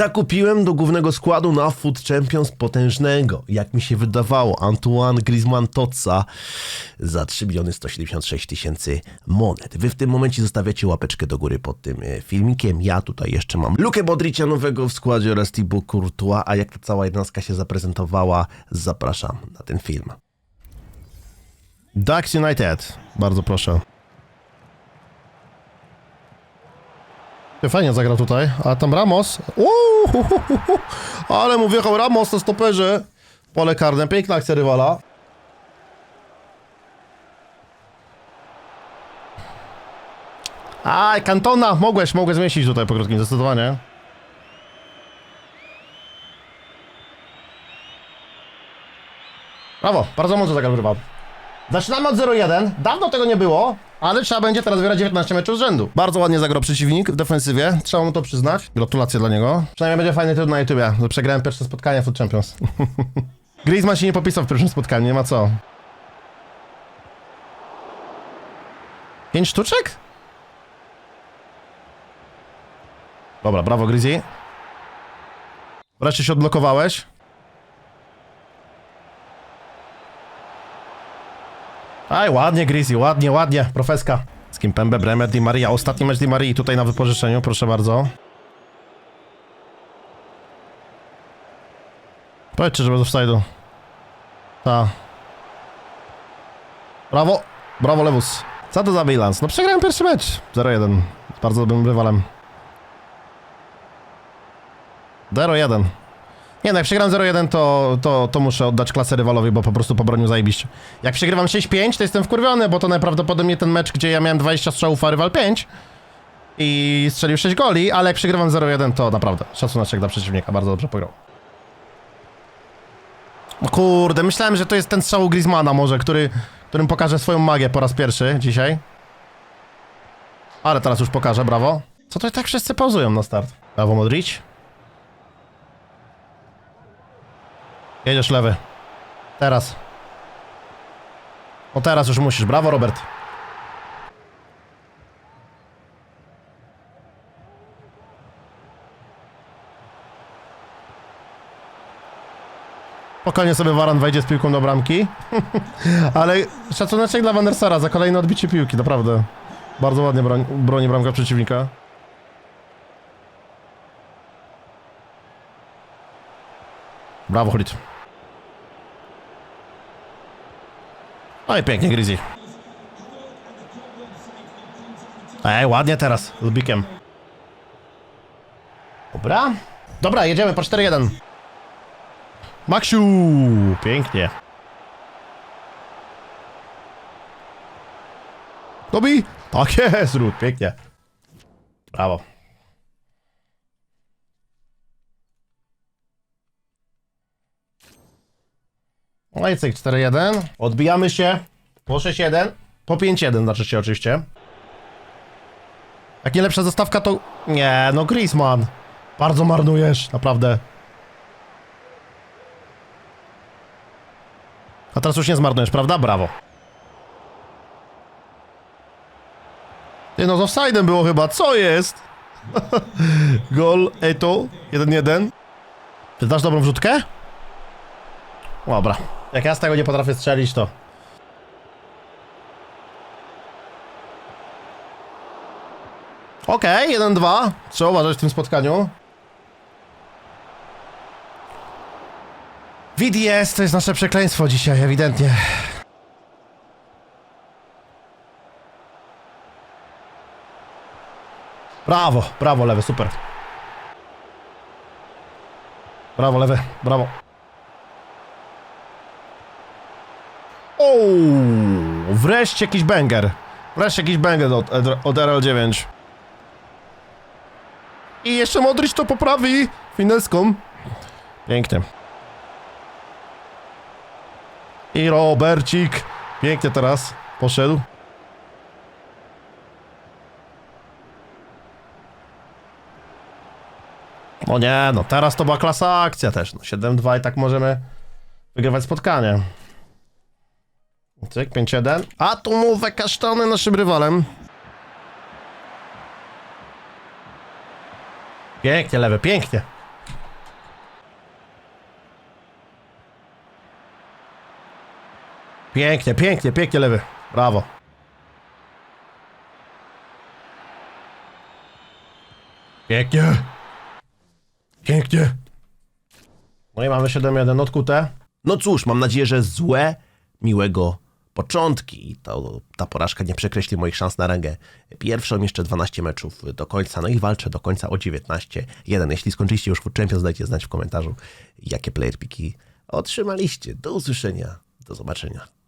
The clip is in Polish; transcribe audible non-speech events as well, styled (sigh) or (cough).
Zakupiłem do głównego składu na Food Champions potężnego, jak mi się wydawało, Antoine Griezmann Totsa za 3 miliony 176 tysięcy monet. Wy w tym momencie zostawiacie łapeczkę do góry pod tym e, filmikiem. Ja tutaj jeszcze mam Lukę Modricia nowego w składzie oraz Thibaut Courtois, a jak ta cała jednostka się zaprezentowała, zapraszam na ten film. Ducks United, bardzo proszę. Fajnie zagrał tutaj, a tam Ramos. Uuu. Ale mu wjechał Ramos na stoperze. Pole karne, piękna akcja rywala. Aj, Kantona, mogłeś, mogłeś zmieścić tutaj po krótkim, zdecydowanie. Brawo, bardzo mocno zagrał rywal. Zaczynamy od 0-1. Dawno tego nie było, ale trzeba będzie teraz wybierać 19 meczów z rzędu. Bardzo ładnie zagrał przeciwnik w defensywie, trzeba mu to przyznać. Gratulacje dla niego. Przynajmniej będzie fajny tytuł na YouTubie, że przegrałem pierwsze spotkanie w Food Champions. (laughs) Griezmann się nie popisał w pierwszym spotkaniu, nie ma co. Pięć sztuczek? Dobra, brawo Grizzy. Wreszcie się odblokowałeś. Aj, ładnie Grizzy, ładnie, ładnie, profeska. Z kim Pembe, Bremer, Di Maria. Ostatni mecz Di Marii tutaj na wypożyczeniu, proszę bardzo. Powiedzcie, że bez offside'u. Ta. Brawo, brawo Lewus. Co to za bilans? No przegrałem pierwszy mecz. 0-1. Z bardzo dobrym rywalem. 0-1. Nie no, jak przegram 0-1, to, to, to muszę oddać klasę rywalowi, bo po prostu pobronił zajebiście. Jak przegrywam 6-5, to jestem wkurwiony, bo to najprawdopodobniej ten mecz, gdzie ja miałem 20 strzałów, a rywal 5 i strzelił 6 goli, ale jak przegrywam 0-1, to naprawdę szacunek dla przeciwnika, bardzo dobrze pograł. O kurde, myślałem, że to jest ten strzał Griezmana może, który, którym pokaże swoją magię po raz pierwszy dzisiaj. Ale teraz już pokażę, brawo. Co to tak wszyscy pauzują na start? Brawo Modric. Jedziesz lewy. Teraz. O teraz już musisz. Brawo, Robert. Spokojnie sobie Waran wejdzie z piłką do bramki. (laughs) Ale szacuneczek dla Van der Sara za kolejne odbicie piłki, naprawdę. Bardzo ładnie broń, broni bramka przeciwnika. Brawo, Hulit. No i pięknie, Grizzy. Ej, ładnie teraz, z bikiem. Dobra. Dobra, jedziemy po 4-1. Maksiu! Pięknie. Dobi! Tak jest, Rud, pięknie. Brawo. No i cyk, 4-1. Odbijamy się po 6-1. Po 5-1 znaczy się oczywiście. Jak nie lepsza zastawka to... Nie, no Griezmann. Bardzo marnujesz, naprawdę. A teraz już nie zmarnujesz, prawda? Brawo. Ty no, z offside'em było chyba. Co jest? (laughs) Gol, Eto, 1-1. Ty dasz dobrą wrzutkę? Dobra. Jak ja z tego nie potrafię strzelić, to... Okej, okay, 1-2. Trzeba uważać w tym spotkaniu. VDS to jest nasze przekleństwo dzisiaj, ewidentnie. Brawo, brawo lewy, super. Brawo lewy, brawo. Wreszcie jakiś banger. Wreszcie jakiś banger od, od RL9. I jeszcze Modric to poprawi fineską. Pięknie. I Robercik. Pięknie teraz poszedł. No nie, no teraz to była klasa akcja też. No 7-2 i tak możemy wygrywać spotkanie. Cyk, 5-1. A tu mówę kasztany naszym rywalem. Pięknie lewe, pięknie. Pięknie, pięknie, pięknie lewy. Brawo. Pięknie. Pięknie. No i mamy 7-1 odkute. No cóż, mam nadzieję, że złe miłego początki. To, ta porażka nie przekreśli moich szans na rangę pierwszą. Jeszcze 12 meczów do końca. No i walczę do końca o 19-1. Jeśli skończyliście już Food Champions, dajcie znać w komentarzu, jakie player piki otrzymaliście. Do usłyszenia. Do zobaczenia.